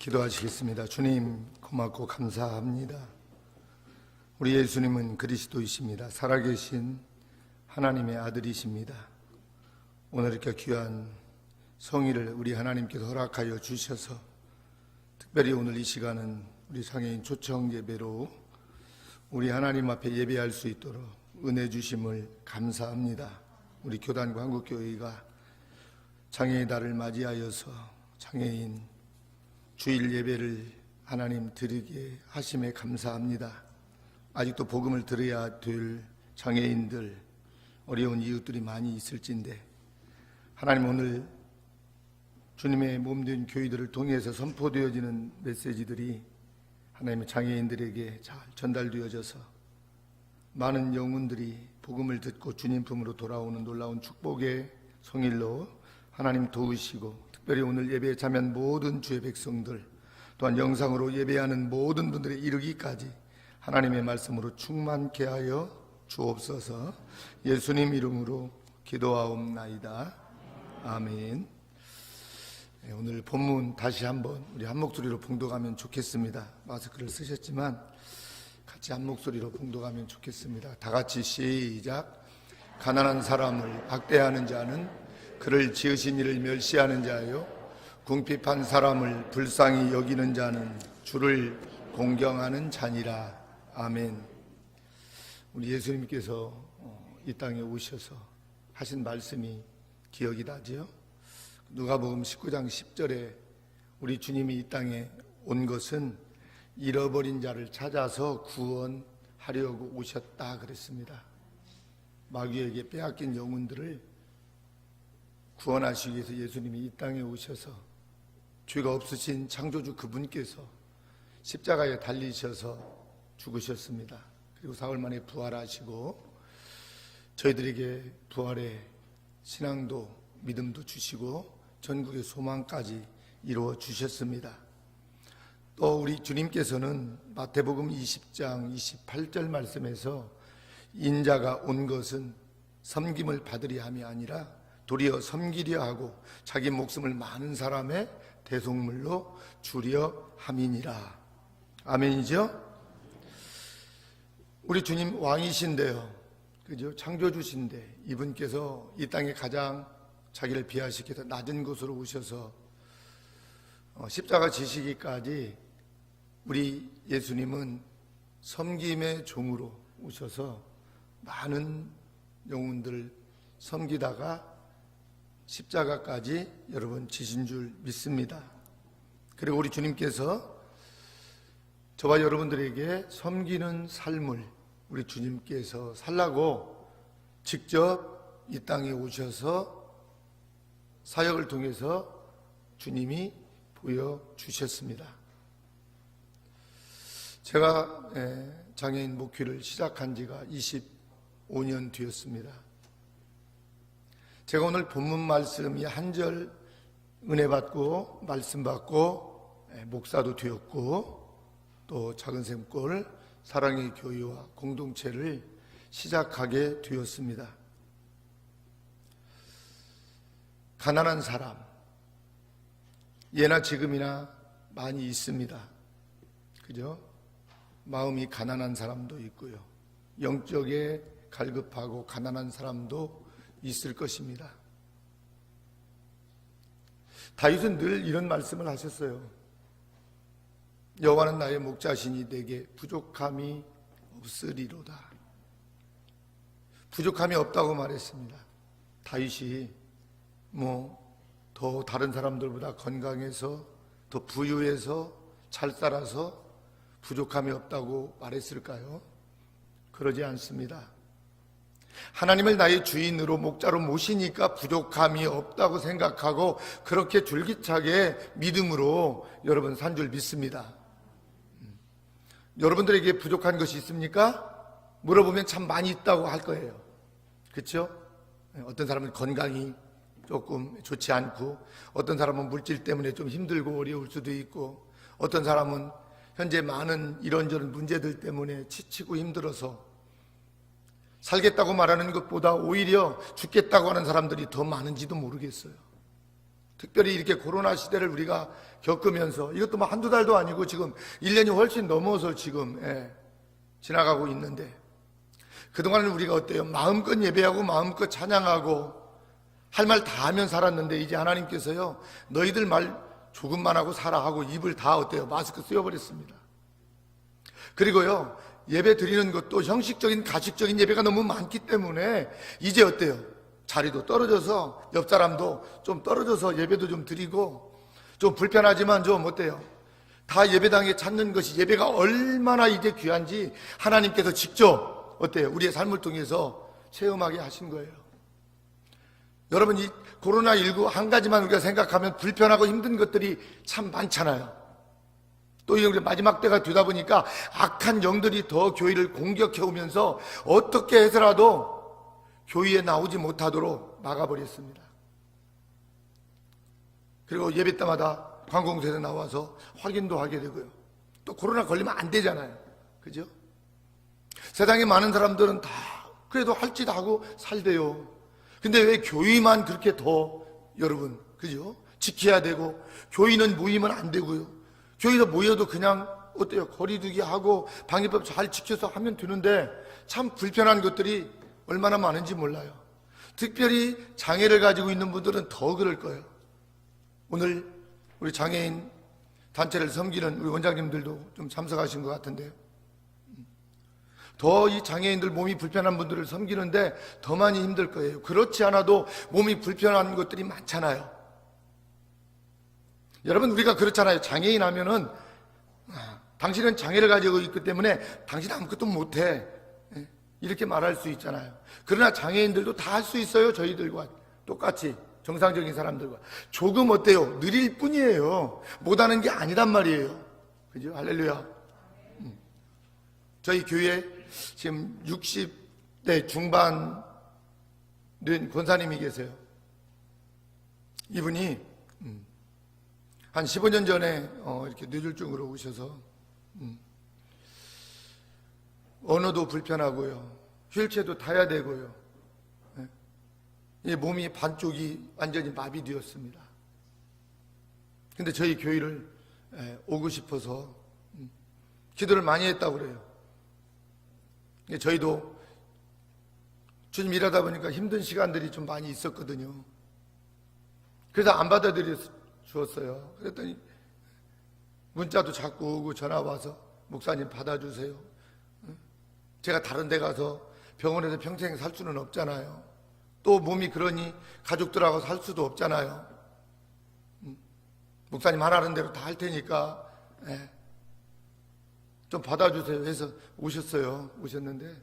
기도하시겠습니다. 주님 고맙고 감사합니다. 우리 예수님은 그리스도이십니다. 살아계신 하나님의 아들이십니다. 오늘 이렇게 귀한 성의를 우리 하나님께서 허락하여 주셔서 특별히 오늘 이 시간은 우리 장애인 초청 예배로 우리 하나님 앞에 예배할 수 있도록 은혜 주심을 감사합니다. 우리 교단과 한국교회가 장애인 달을 맞이하여서 장애인 주일 예배를 하나님 드리게 하심에 감사합니다. 아직도 복음을 들어야 될 장애인들, 어려운 이웃들이 많이 있을진데, 하나님 오늘 주님의 몸된 교회들을 통해서 선포되어지는 메시지들이 하나님의 장애인들에게 잘 전달되어져서 많은 영혼들이 복음을 듣고 주님 품으로 돌아오는 놀라운 축복의 성일로 하나님 도우시고 특별히 오늘 예배에 참여한 모든 주의 백성들 또한 영상으로 예배하는 모든 분들의 이르기까지 하나님의 말씀으로 충만케 하여 주옵소서. 예수님 이름으로 기도하옵나이다. 아멘. 네, 오늘 본문 다시 한번 우리 한 목소리로 봉독하면 좋겠습니다. 마스크를 쓰셨지만 같이 한 목소리로 봉독하면 좋겠습니다. 다 같이 시작. 가난한 사람을 학대하는 자는 그를 지으신 이를 멸시하는 자요 궁핍한 사람을 불쌍히 여기는 자는 주를 공경하는 자니라 아멘. 우리 예수님께서 어, 이 땅에 오셔서 하신 말씀이 기억이 나지요. 누가복음 19장 10절에 우리 주님이 이 땅에 온 것은 잃어버린 자를 찾아서 구원하려고 오셨다 그랬습니다. 마귀에게 빼앗긴 영혼들을 구원하시기 위해서 예수님이 이 땅에 오셔서 죄가 없으신 창조주 그분께서 십자가에 달리셔서 죽으셨습니다. 그리고 사흘 만에 부활하시고 저희들에게 부활의 신앙도 믿음도 주시고 전국의 소망까지 이루어 주셨습니다. 또 우리 주님께서는 마태복음 20장 28절 말씀에서 인자가 온 것은 섬김을 받으려 함이 아니라 도리어 섬기려 하고 자기 목숨을 많은 사람의 대속물로 주려 함이니라. 아멘이죠? 우리 주님 왕이신데요. 그죠? 창조주신데 이분께서 이 땅에 가장 자기를 비하시켜서 낮은 곳으로 오셔서 어, 십자가 지시기까지 우리 예수님은 섬김의 종으로 오셔서 많은 영혼들을 섬기다가 십자가까지 여러분 지신 줄 믿습니다. 그리고 우리 주님께서 저와 여러분들에게 섬기는 삶을 우리 주님께서 살라고 직접 이 땅에 오셔서 사역을 통해서 주님이 보여주셨습니다. 제가 장애인 목회를 시작한 지가 25년 되었습니다. 제가 오늘 본문 말씀이 한 절 은혜 받고 말씀 받고 목사도 되었고 또 작은 샘골 사랑의 교회와 공동체를 시작하게 되었습니다. 가난한 사람 예나 지금이나 많이 있습니다. 그죠? 마음이 가난한 사람도 있고요. 영적에 갈급하고 가난한 사람도 있을 것입니다. 다윗은 늘 이런 말씀을 하셨어요. 여호와는 나의 목자시니 내게 부족함이 없으리로다. 부족함이 없다고 말했습니다. 다윗이 뭐 더 다른 사람들보다 건강해서 더 부유해서 잘 살아서 부족함이 없다고 말했을까요? 그러지 않습니다. 하나님을 나의 주인으로 목자로 모시니까 부족함이 없다고 생각하고 그렇게 줄기차게 믿음으로 여러분 산 줄 믿습니다. 여러분들에게 부족한 것이 있습니까? 물어보면 참 많이 있다고 할 거예요. 그렇죠? 어떤 사람은 건강이 조금 좋지 않고 어떤 사람은 물질 때문에 좀 힘들고 어려울 수도 있고 어떤 사람은 현재 많은 이런저런 문제들 때문에 지치고 힘들어서 살겠다고 말하는 것보다 오히려 죽겠다고 하는 사람들이 더 많은지도 모르겠어요. 특별히 이렇게 코로나 시대를 우리가 겪으면서 이것도 뭐 한두 달도 아니고 지금 1년이 훨씬 넘어서 지금 예, 지나가고 있는데 그동안은 우리가 어때요? 마음껏 예배하고 마음껏 찬양하고 할 말 다 하면 살았는데 이제 하나님께서요 너희들 말 조금만 하고 살아 하고 입을 다 어때요? 마스크 쓰여버렸습니다. 그리고요 예배 드리는 것도 형식적인 가식적인 예배가 너무 많기 때문에 이제 어때요? 자리도 떨어져서 옆 사람도 좀 떨어져서 예배도 좀 드리고 좀 불편하지만 좀 어때요? 다 예배당에 찾는 것이 예배가 얼마나 이제 귀한지 하나님께서 직접 어때요? 우리의 삶을 통해서 체험하게 하신 거예요. 여러분 이 코로나 19 한 가지만 우리가 생각하면 불편하고 힘든 것들이 참 많잖아요. 또 이제 마지막 때가 되다 보니까 악한 영들이 더 교회를 공격해 오면서 어떻게 해서라도 교회에 나오지 못하도록 막아버렸습니다. 그리고 예배 때마다 관공서에서 나와서 확인도 하게 되고요. 또 코로나 걸리면 안 되잖아요. 그죠? 세상에 많은 사람들은 다 그래도 할짓 하고 살대요. 근데 왜 교회만 그렇게 더 여러분 그죠? 지켜야 되고 교회는 모이면 안 되고요. 교회에서 모여도 그냥 어때요? 거리두기 하고 방역법 잘 지켜서 하면 되는데 참 불편한 것들이 얼마나 많은지 몰라요. 특별히 장애를 가지고 있는 분들은 더 그럴 거예요. 오늘 우리 장애인 단체를 섬기는 우리 원장님들도 좀 참석하신 것 같은데요. 더 이 장애인들 몸이 불편한 분들을 섬기는데 더 많이 힘들 거예요. 그렇지 않아도 몸이 불편한 것들이 많잖아요. 여러분 우리가 그렇잖아요. 장애인 하면은 아, 당신은 장애를 가지고 있기 때문에 당신 아무것도 못해 예, 이렇게 말할 수 있잖아요. 그러나 장애인들도 다 할 수 있어요. 저희들과 똑같이 정상적인 사람들과 조금 어때요? 느릴 뿐이에요. 못하는 게 아니란 말이에요. 그죠? 할렐루야. 음. 저희 교회 지금 60대 중반 된 권사님이 계세요. 이분이 음, 한 15년 전에 어, 이렇게 뇌졸중으로 오셔서 음, 언어도 불편하고요. 휠체도 타야 되고요. 예. 이 몸이 반쪽이 완전히 마비되었습니다. 근데 저희 교회를 예, 오고 싶어서 음, 기도를 많이 했다고 그래요. 근데 저희도 주님 일하다 보니까 힘든 시간들이 좀 많이 있었거든요. 그래서 안 받아들여 주었어요. 그랬더니 문자도 자꾸 오고 전화 와서 목사님 받아주세요. 제가 다른 데 가서 병원에서 평생 살 수는 없잖아요. 또 몸이 그러니 가족들하고 살 수도 없잖아요. 음. 목사님 하라는 대로 다 할 테니까 예. 좀 받아주세요 해서 오셨어요. 오셨는데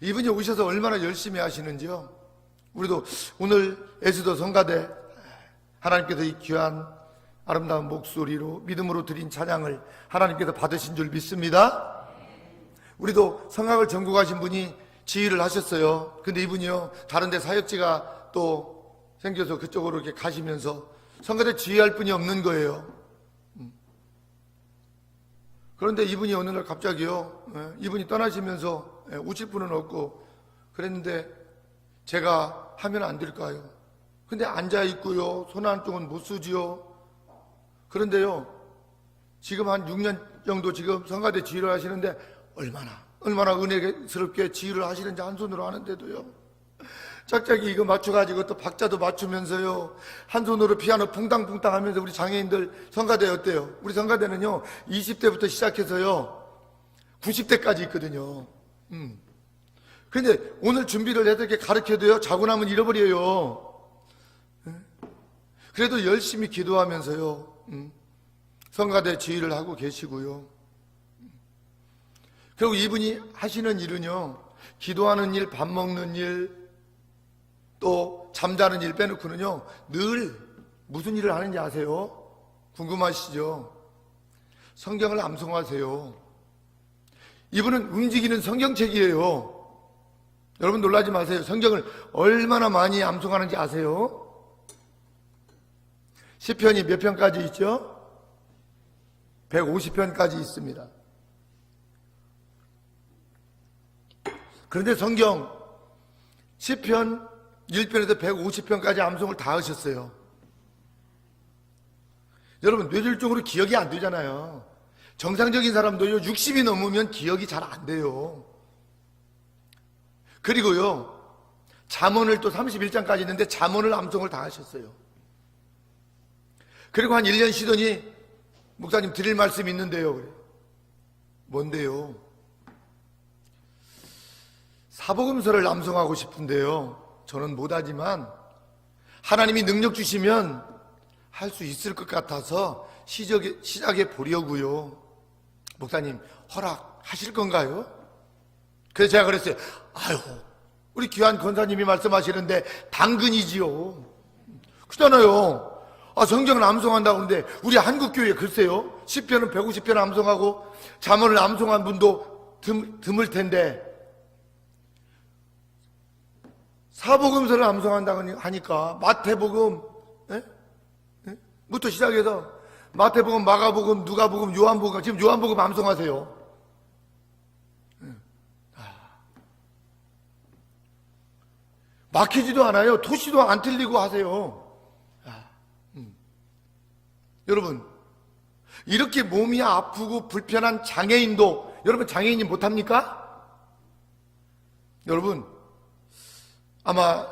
이분이 오셔서 얼마나 열심히 하시는지요. 우리도 오늘 에스더 성가대 하나님께서 이 귀한 아름다운 목소리로 믿음으로 드린 찬양을 하나님께서 받으신 줄 믿습니다. 우리도 성악을 전공하신 분이 지휘를 하셨어요. 근데 이분이요, 다른데 사역지가 또 생겨서 그쪽으로 이렇게 가시면서 성가대 지휘할 분이 없는 거예요. 음. 그런데 이분이 어느 날 갑자기요, 예, 이분이 떠나시면서 예, 오실 분은 없고 그랬는데 제가 하면 안 될까요? 근데 앉아 있고요, 손 한쪽은 못 쓰지요. 그런데요, 지금 한 6년 정도 지금 성가대 지휘를 하시는데 얼마나 얼마나 은혜스럽게 지휘를 하시는지 한 손으로 하는데도요. 짝짝이 이거 맞춰가지고 또 박자도 맞추면서요. 한 손으로 피아노 붕땅붕땅 하면서 우리 장애인들 성가대 어때요? 우리 성가대는요. 20대부터 시작해서요. 90대까지 있거든요. 음. 근데 오늘 준비를 해도 이렇게 가르쳐도요. 자고 나면 잃어버려요. 예? 그래도 열심히 기도하면서요. 음. 성가대 지휘를 하고 계시고요. 그리고 이분이 하시는 일은요, 기도하는 일, 밥 먹는 일, 또 잠자는 일 빼놓고는요, 늘 무슨 일을 하는지 아세요? 궁금하시죠? 성경을 암송하세요. 이분은 움직이는 성경책이에요. 여러분 놀라지 마세요. 성경을 얼마나 많이 암송하는지 아세요? 시편이 몇 편까지 있죠? 150편까지 있습니다. 그런데 성경 10편 1편에서 150편까지 암송을 다 하셨어요. 여러분, 뇌절적으로 기억이 안 되잖아요. 정상적인 사람도요, 60이 넘으면 기억이 잘 안 돼요. 그리고요, 잠언을 또 31장까지 있는데 잠언을 암송을 다 하셨어요. 그리고 한 1년 쉬더니 목사님 드릴 말씀이 있는데요. 뭔데요? 사복음서를 암송하고 싶은데요. 저는 못하지만 하나님이 능력 주시면 할 수 있을 것 같아서 시작에, 시작해 보려고요. 목사님 허락하실 건가요? 그래서 제가 그랬어요. 아유, 우리 귀한 권사님이 말씀하시는데 당근이지요. 그렇잖아요. 아, 성경을 암송한다고 하는데 우리 한국 교회 글쎄요. 10편은 150편 암송하고 잠언을 암송한 분도 드, 드물 텐데 사복음서를 암송한다고 하니까 마태복음 예? 예? 부터 시작해서 마태복음, 마가복음, 누가복음, 요한복음 지금 요한복음 암송하세요. 예. 아. 막히지도 않아요. 토시도 안 틀리고 하세요. 여러분 이렇게 몸이 아프고 불편한 장애인도 여러분 장애인이 못합니까? 여러분 아마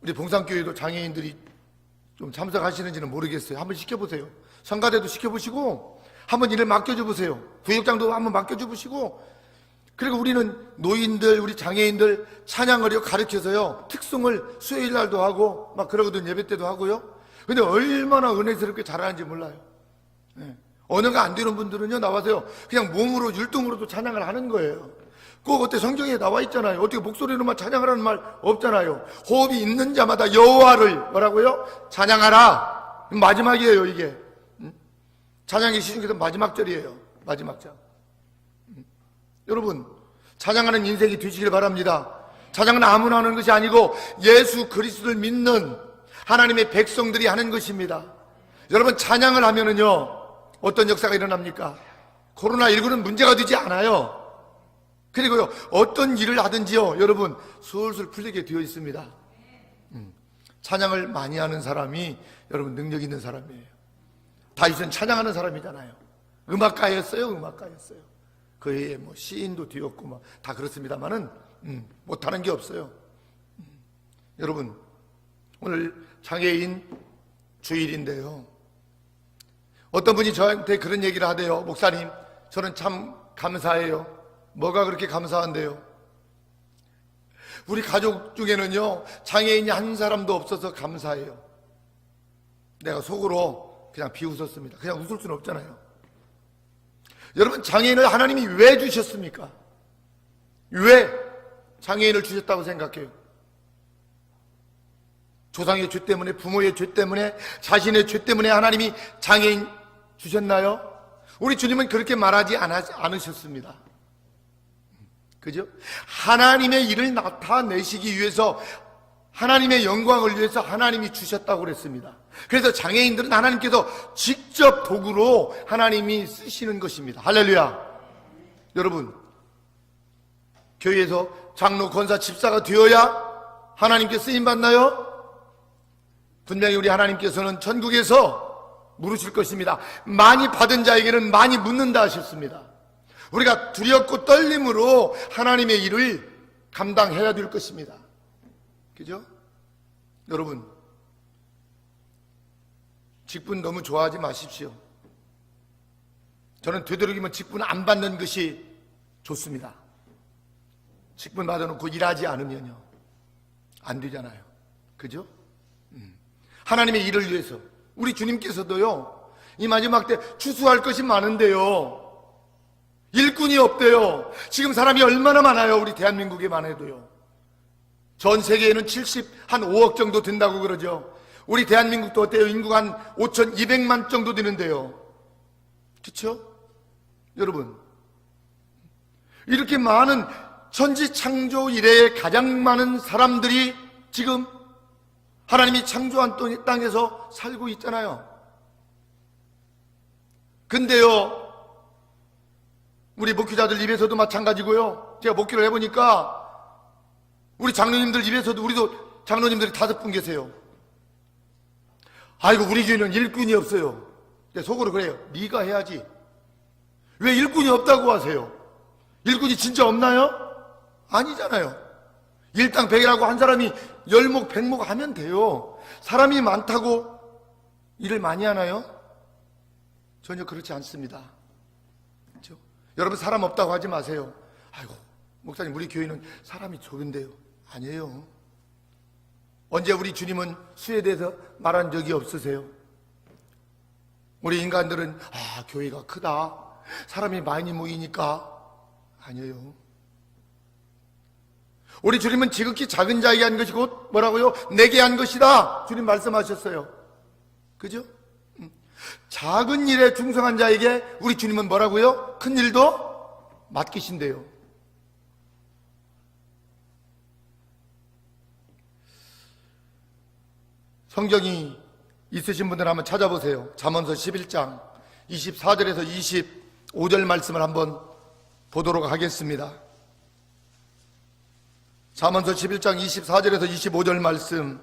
우리 봉산교회도 장애인들이 좀 참석하시는지는 모르겠어요. 한번 시켜보세요. 성가대도 시켜보시고 한번 일을 맡겨줘 보세요. 구역장도 한번 맡겨줘 보시고 그리고 우리는 노인들, 우리 장애인들 찬양을 가르쳐서요. 특성을 수요일 날도 하고 막 그러거든 예배 때도 하고요. 근데 얼마나 은혜스럽게 잘하는지 몰라요. 네. 언어가 안 되는 분들은요 나와서요 그냥 몸으로 율동으로도 찬양을 하는 거예요. 꼭 어때 성경에 나와 있잖아요. 어떻게 목소리로만 찬양하라는 말 없잖아요. 호흡이 있는 자마다 여호와를 뭐라고요? 찬양하라. 마지막이에요 이게. 음? 찬양의 시중에서 마지막 절이에요. 마지막 절. 음? 여러분 찬양하는 인생이 되시길 바랍니다. 찬양은 아무나 하는 것이 아니고 예수 그리스도를 믿는 하나님의 백성들이 하는 것입니다. 여러분 찬양을 하면은요 어떤 역사가 일어납니까? 코로나 19는 문제가 되지 않아요. 그리고요, 어떤 일을 하든지요, 여러분, 술술 풀리게 되어 있습니다. 음, 찬양을 많이 하는 사람이 여러분 능력 있는 사람이에요. 다윗은 찬양하는 사람이잖아요. 음악가였어요, 음악가였어요. 그 외에 뭐 시인도 되었고 뭐다 그렇습니다만은 음, 못하는 게 없어요. 음, 여러분, 오늘 장애인 주일인데요. 어떤 분이 저한테 그런 얘기를 하대요. 목사님, 저는 참 감사해요. 뭐가 그렇게 감사한데요? 우리 가족 중에는요, 장애인이 한 사람도 없어서 감사해요. 내가 속으로 그냥 비웃었습니다. 그냥 웃을 수는 없잖아요. 여러분, 장애인을 하나님이 왜 주셨습니까? 왜 장애인을 주셨다고 생각해요? 조상의 죄 때문에, 부모의 죄 때문에, 자신의 죄 때문에 하나님이 장애인 주셨나요? 우리 주님은 그렇게 말하지 않으셨습니다. 그죠? 하나님의 일을 나타내시기 위해서 하나님의 영광을 위해서 하나님이 주셨다고 그랬습니다. 그래서 장애인들은 하나님께서 직접 도구로 하나님이 쓰시는 것입니다. 할렐루야. 여러분, 교회에서 장로, 권사, 집사가 되어야 하나님께 쓰임 받나요? 분명히 우리 하나님께서는 전국에서 물으실 것입니다. 많이 받은 자에게는 많이 묻는다 하셨습니다. 우리가 두렵고 떨림으로 하나님의 일을 감당해야 될 것입니다. 그죠? 여러분, 직분 너무 좋아하지 마십시오. 저는 되도록이면 직분 안 받는 것이 좋습니다. 직분 받아놓고 일하지 않으면요. 안 되잖아요. 그죠? 음. 하나님의 일을 위해서. 우리 주님께서도요, 이 마지막 때 추수할 것이 많은데요. 일꾼이 없대요. 지금 사람이 얼마나 많아요. 우리 대한민국에만 해도요. 전 세계에는 70, 한 5억 정도 된다고 그러죠. 우리 대한민국도 어때요? 인구가 한 5,200만 정도 되는데요. 그쵸? 여러분. 이렇게 많은 천지 창조 이래에 가장 많은 사람들이 지금 하나님이 창조한 땅에서 살고 있잖아요. 근데요, 우리 목회자들 입에서도 마찬가지고요. 제가 목회를 해보니까 우리 장로님들 입에서도 우리도 장로님들이 다섯 분 계세요. 아이고 우리 교회는 일꾼이 없어요. 속으로 그래요. 네가 해야지. 왜 일꾼이 없다고 하세요? 일꾼이 진짜 없나요? 아니잖아요. 일당 백이라고 한 사람이 열목 백목 하면 돼요. 사람이 많다고 일을 많이 하나요? 전혀 그렇지 않습니다. 그렇죠? 여러분 사람 없다고 하지 마세요. 아이고 목사님 우리 교회는 사람이 적은데요. 아니에요. 언제 우리 주님은 수에 대해서 말한 적이 없으세요? 우리 인간들은 아 교회가 크다 사람이 많이 모이니까 아니에요 우리 주님은 지극히 작은 자에게 한 것이 곧 뭐라고요? 내게 한 것이다 주님 말씀하셨어요 그죠? 음. 작은 일에 충성한 자에게 우리 주님은 뭐라고요? 큰 일도 맡기신대요 성경이 있으신 분들 한번 찾아보세요. 잠언서 11장 24절에서 25절 말씀을 한번 보도록 하겠습니다. 잠언서 11장 24절에서 25절 말씀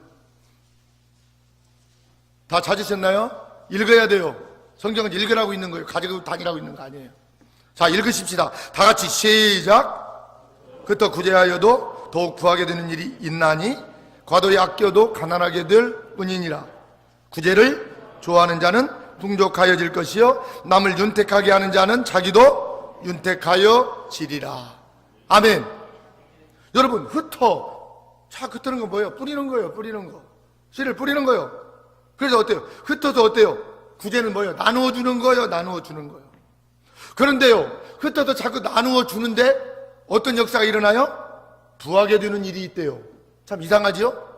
다 찾으셨나요? 읽어야 돼요. 성경은 읽으라고 있는 거예요. 가지고 다니라고 있는 거 아니에요. 자, 읽으십시다. 다 같이 시작. 그터 구제하여도 더욱 구하게 되는 일이 있나니 과도히 아껴도 가난하게 될 뿐이니라. 구제를 좋아하는 자는 풍족하여질 것이요 남을 윤택하게 하는 자는 자기도 윤택하여 지리라. 아멘. 여러분 흩어 자 흩트는 거 뭐예요? 뿌리는 거예요. 뿌리는 거. 씨를 뿌리는 거예요. 그래서 어때요? 흩어서 어때요? 구제는 뭐예요? 나누어 주는 거예요. 나누어 주는 거예요. 그런데요, 흩어서 자꾸 나누어 주는데 어떤 역사가 일어나요? 부하게 되는 일이 있대요. 참 이상하지요?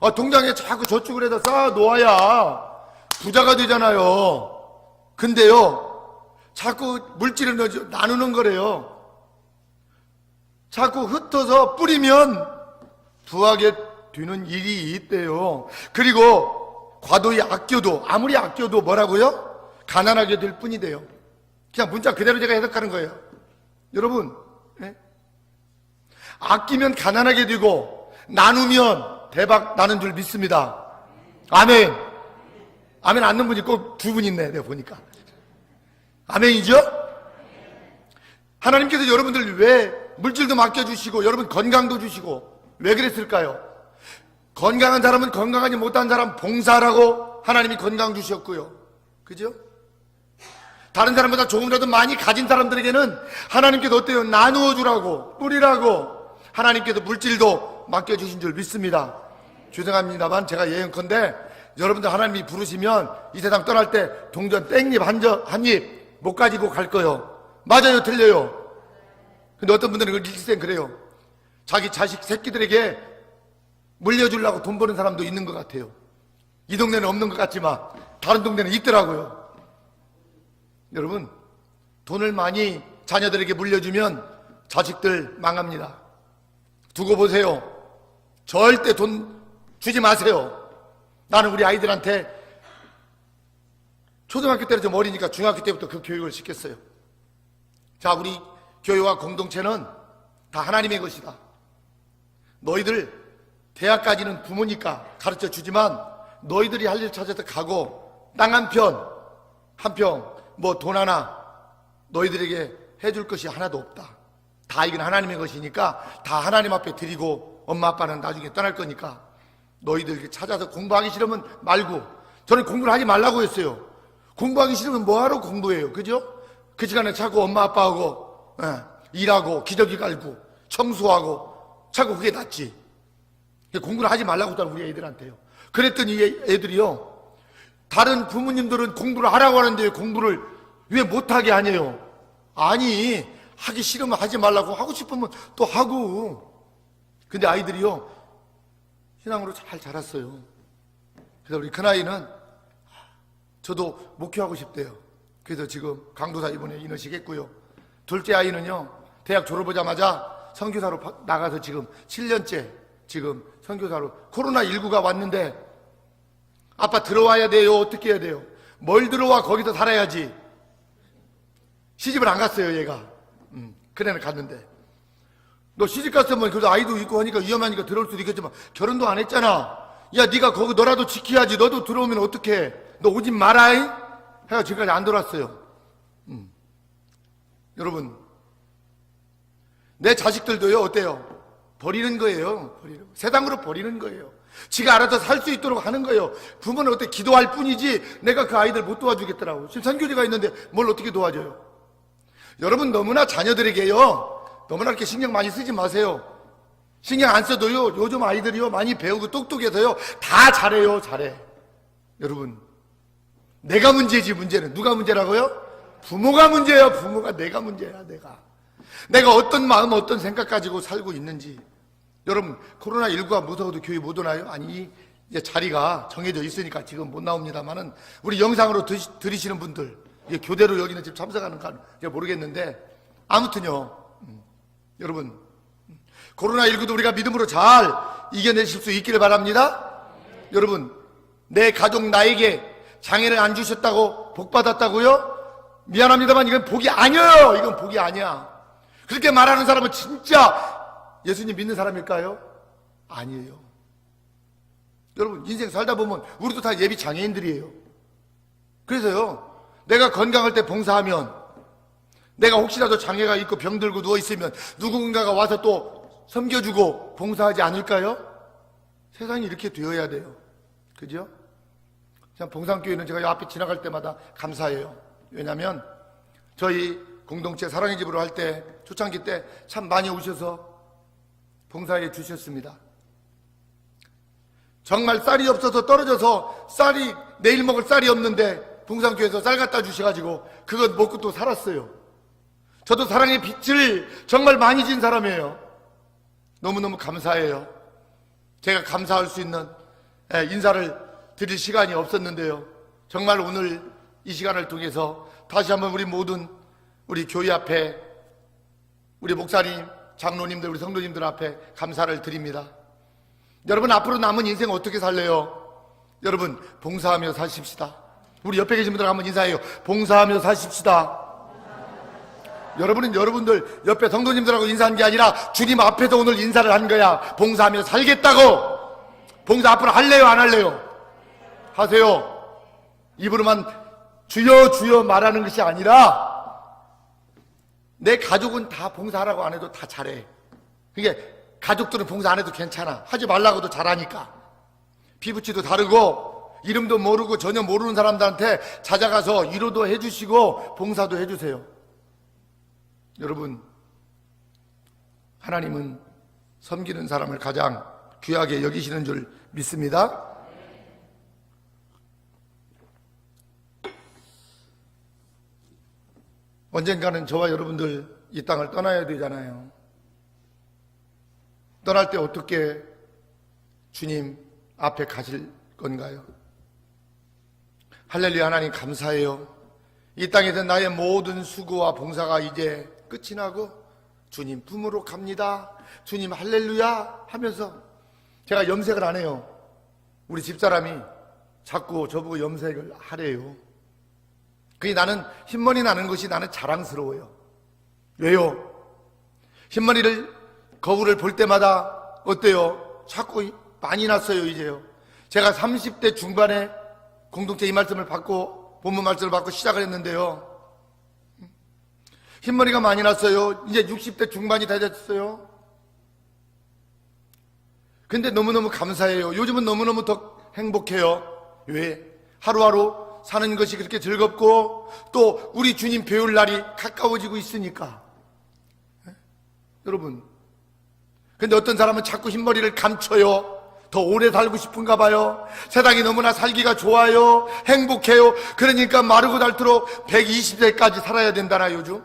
아, 동장에 자꾸 저축을 해서 쌓아 놓아야 부자가 되잖아요. 근데요, 자꾸 물질을 나누는 거래요. 자꾸 흩어서 뿌리면 부하게 되는 일이 있대요. 그리고 과도히 아껴도, 아무리 아껴도 뭐라고요? 가난하게 될 뿐이 돼요. 그냥 문자 그대로 제가 해석하는 거예요. 여러분, 예? 아끼면 가난하게 되고, 나누면 대박 나는 줄 믿습니다. 아멘. 아멘 않는 분이 꼭 두 분 있네, 내가 보니까. 아멘이죠? 하나님께서 여러분들 왜 물질도 맡겨주시고, 여러분 건강도 주시고, 왜 그랬을까요? 건강한 사람은 건강하지 못한 사람 봉사라고 하나님이 건강 주셨고요. 그죠? 다른 사람보다 조금이라도 많이 가진 사람들에게는 하나님께서 어때요? 나누어 주라고, 뿌리라고 하나님께서 물질도 맡겨주신 줄 믿습니다. 죄송합니다만 제가 예언컨대 여러분들 하나님이 부르시면 이 세상 떠날 때 동전 땡잎 한입 못 가지고 갈 거요. 맞아요, 틀려요. 근데 어떤 분들은 그걸 일생 그래요. 자기 자식 새끼들에게 물려주려고 돈 버는 사람도 있는 것 같아요. 이 동네는 없는 것 같지만 다른 동네는 있더라고요. 여러분, 돈을 많이 자녀들에게 물려주면 자식들 망합니다. 두고 보세요. 절대 돈 주지 마세요. 나는 우리 아이들한테 초등학교 때는 좀 어리니까 중학교 때부터 그 교육을 시켰어요. 자, 우리 교회와 공동체는 다 하나님의 것이다. 너희들 대학까지는 부모니까 가르쳐 주지만 너희들이 할 일 찾아서 가고 땅 한 편, 한 평, 뭐 돈 하나 너희들에게 해줄 것이 하나도 없다. 다 이건 하나님의 것이니까 다 하나님 앞에 드리고 엄마 아빠는 나중에 떠날 거니까 너희들 찾아서 공부하기 싫으면 말고 저는 공부를 하지 말라고 했어요. 공부하기 싫으면 뭐하러 공부해요. 그죠? 그 시간에 자꾸 엄마 아빠하고 예, 일하고 기저귀 갈고 청소하고 자꾸 그게 낫지. 공부를 하지 말라고 했다는 우리 애들한테요. 그랬더니 이 애들이요. 다른 부모님들은 공부를 하라고 하는데 왜 공부를 왜 못하게 하냐요? 아니, 하기 싫으면 하지 말라고 하고 싶으면 또 하고. 근데 아이들이요. 신앙으로 잘 자랐어요. 그래서 우리 큰아이는 저도 목회하고 싶대요. 그래서 지금 강도사 이번에 인허식 했고요. 둘째 아이는요. 대학 졸업하자마자 선교사로 파- 나가서 지금 7년째 지금 선교사로 코로나19가 왔는데 아빠 들어와야 돼요. 어떻게 해야 돼요? 뭘 들어와 거기서 살아야지. 시집을 안 갔어요, 얘가. 음, 그래는 갔는데. 너 시집 갔으면 그래도 아이도 있고 하니까 위험하니까 들어올 수도 있겠지만 결혼도 안 했잖아. 야, 네가 거기 너라도 지켜야지. 너도 들어오면 어떡해? 너 오지 마라이 해가 지금까지 안 돌았어요. 음. 여러분 내 자식들도요 어때요? 버리는 거예요. 버리는 거. 세상으로 버리는 거예요. 지가 알아서 살 수 있도록 하는 거예요. 부모는 어때 기도할 뿐이지 내가 그 아이들 못 도와주겠더라고. 지금 선교지가 있는데 뭘 어떻게 도와줘요? 여러분 너무나 자녀들에게요 너무나 이렇게 신경 많이 쓰지 마세요. 신경 안 써도요 요즘 아이들이요 많이 배우고 똑똑해서요 다 잘해요 잘해. 여러분 내가 문제지 문제는 누가 문제라고요? 부모가 문제예요 부모가 내가 문제야 내가 내가 어떤 마음 어떤 생각 가지고 살고 있는지 여러분 코로나19가 무서워도 교회 못 오나요? 아니 이제 자리가 정해져 있으니까 지금 못 나옵니다만은 우리 영상으로 드, 들으시는 분들 이게 교대로 여기는 지금 참석하는 가 제가 모르겠는데 아무튼요 음, 여러분 음, 코로나19도 우리가 믿음으로 잘 이겨내실 수 있기를 바랍니다 여러분 내 가족 나에게 장애를 안 주셨다고 복 받았다고요? 미안합니다만 이건 복이 아니에요. 이건 복이 아니야. 그렇게 말하는 사람은 진짜 예수님 믿는 사람일까요? 아니에요. 여러분 인생 살다 보면 우리도 다 예비 장애인들이에요. 그래서요. 내가 건강할 때 봉사하면 내가 혹시라도 장애가 있고 병들고 누워 있으면 누군가가 와서 또 섬겨주고 봉사하지 않을까요? 세상이 이렇게 되어야 돼요. 그죠? 참 봉산교회는 제가 이 앞에 지나갈 때마다 감사해요. 왜냐하면 저희 공동체 사랑의 집으로 할 때 초창기 때 참 많이 오셔서 봉사해 주셨습니다. 정말 쌀이 없어서 떨어져서 쌀이 내일 먹을 쌀이 없는데 봉산교회에서 쌀 갖다 주셔가지고 그것 먹고 또 살았어요. 저도 사랑의 빛을 정말 많이 진 사람이에요. 너무너무 감사해요. 제가 감사할 수 있는 예, 인사를 드릴 시간이 없었는데요. 정말 오늘 이 시간을 통해서 다시 한번 우리 모든 우리 교회 앞에 우리 목사님, 장로님들, 우리 성도님들 앞에 감사를 드립니다. 여러분 앞으로 남은 인생 어떻게 살래요? 여러분 봉사하며 사십시다. 우리 옆에 계신 분들 한번 인사해요. 봉사하며 사십시다. 여러분은 여러분들 옆에 성도님들하고 인사한 게 아니라 주님 앞에서 오늘 인사를 한 거야. 봉사하며 살겠다고. 봉사 앞으로 할래요, 안 할래요? 하세요. 입으로만 주여 주여 말하는 것이 아니라 내 가족은 다 봉사하라고 안 해도 다 잘해. 그게 가족들은 봉사 안 해도 괜찮아. 하지 말라고도 잘하니까. 피부치도 다르고 이름도 모르고 전혀 모르는 사람들한테 찾아가서 위로도 해주시고 봉사도 해주세요. 여러분 하나님은 섬기는 사람을 가장 귀하게 여기시는 줄 믿습니다. 언젠가는 저와 여러분들 이 땅을 떠나야 되잖아요. 떠날 때 어떻게 주님 앞에 가실 건가요? 할렐루야 하나님 감사해요. 이 땅에서 나의 모든 수고와 봉사가 이제 끝이 나고 주님 품으로 갑니다. 주님 할렐루야 하면서 제가 염색을 안 해요. 우리 집사람이 자꾸 저보고 염색을 하래요. 그게 나는 흰머리 나는 것이 나는 자랑스러워요. 왜요? 흰머리를 거울을 볼 때마다 어때요? 자꾸 많이 났어요, 이제요. 제가 30대 중반에 공동체 이 말씀을 받고 본문 말씀을 받고 시작을 했는데요. 흰머리가 많이 났어요. 이제 60대 중반이 다 됐어요. 근데 너무너무 감사해요. 요즘은 너무너무 더 행복해요. 왜? 하루하루 사는 것이 그렇게 즐겁고 또 우리 주님 배울 날이 가까워지고 있으니까. 네? 여러분. 근데 어떤 사람은 자꾸 흰머리를 감춰요. 더 오래 살고 싶은가 봐요. 세상이 너무나 살기가 좋아요. 행복해요. 그러니까 마르고 닳도록 120세까지 살아야 된다나 요즘.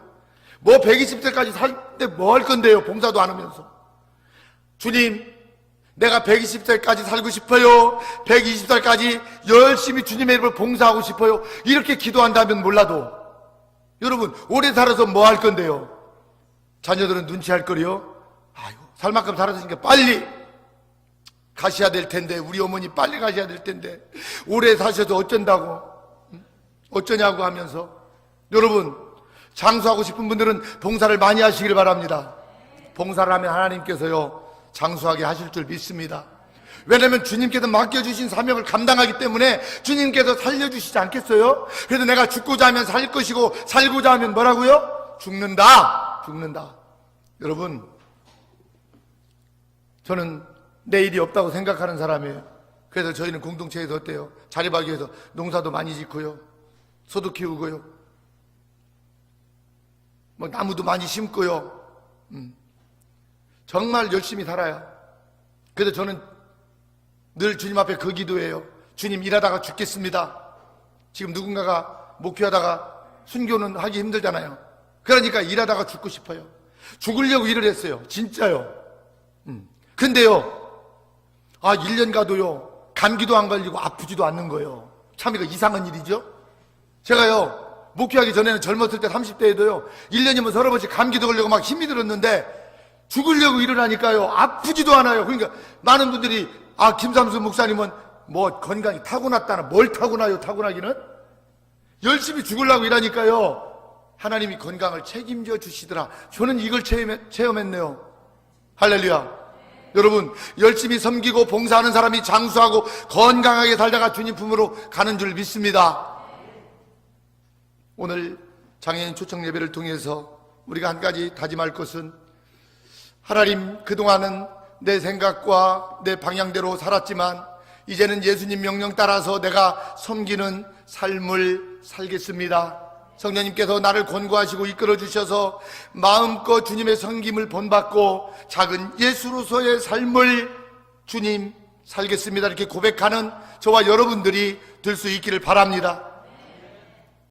뭐 120세까지 살 때 뭐 할 건데요. 봉사도 안 하면서. 주님, 내가 120살까지 살고 싶어요. 120살까지 열심히 주님의 이름을 봉사하고 싶어요. 이렇게 기도한다면 몰라도 여러분 오래 살아서 뭐 할 건데요? 자녀들은 눈치할 거리요. 아이고 살 만큼 살았으니까 빨리 가셔야 될 텐데 우리 어머니 빨리 가셔야 될 텐데 오래 사셔도 어쩐다고 어쩌냐고 하면서 여러분 장수하고 싶은 분들은 봉사를 많이 하시길 바랍니다. 봉사를 하면 하나님께서요 장수하게 하실 줄 믿습니다. 왜냐면 주님께서 맡겨주신 사명을 감당하기 때문에 주님께서 살려주시지 않겠어요? 그래서 내가 죽고자 하면 살 것이고 살고자 하면 뭐라고요? 죽는다. 죽는다. 여러분, 저는 내일이 없다고 생각하는 사람이에요. 그래서 저희는 공동체에서 어때요? 자립하기 위해서 농사도 많이 짓고요. 소도 키우고요. 뭐 나무도 많이 심고요. 음. 정말 열심히 살아요. 그래서 저는 늘 주님 앞에 그 기도해요. 주님 일하다가 죽겠습니다. 지금 누군가가 목회하다가 순교는 하기 힘들잖아요. 그러니까 일하다가 죽고 싶어요. 죽으려고 일을 했어요. 진짜요. 음. 근데요. 아, 1년 가도요. 감기도 안 걸리고 아프지도 않는 거예요. 참 이거 이상한 일이죠? 제가요. 목회하기 전에는 젊었을 때 30대에도요. 1년이면 서너 번씩 감기도 걸리고 막 힘이 들었는데 죽으려고 일을 하니까요. 아프지도 않아요. 그러니까 많은 분들이 아, 김삼수 목사님은 뭐 건강이 타고났다나 뭘 타고나요? 타고나기는? 열심히 죽으려고 일하니까요. 하나님이 건강을 책임져 주시더라. 저는 이걸 체험했, 체험했네요. 할렐루야. 여러분, 열심히 섬기고 봉사하는 사람이 장수하고 건강하게 살다가 주님 품으로 가는 줄 믿습니다. 오늘 장애인 초청 예배를 통해서 우리가 한 가지 다짐할 것은 하나님 그동안은 내 생각과 내 방향대로 살았지만 이제는 예수님 명령 따라서 내가 섬기는 삶을 살겠습니다. 성령님께서 나를 권고하시고 이끌어 주셔서 마음껏 주님의 섬김을 본받고 작은 예수로서의 삶을 주님 살겠습니다. 이렇게 고백하는 저와 여러분들이 될 수 있기를 바랍니다.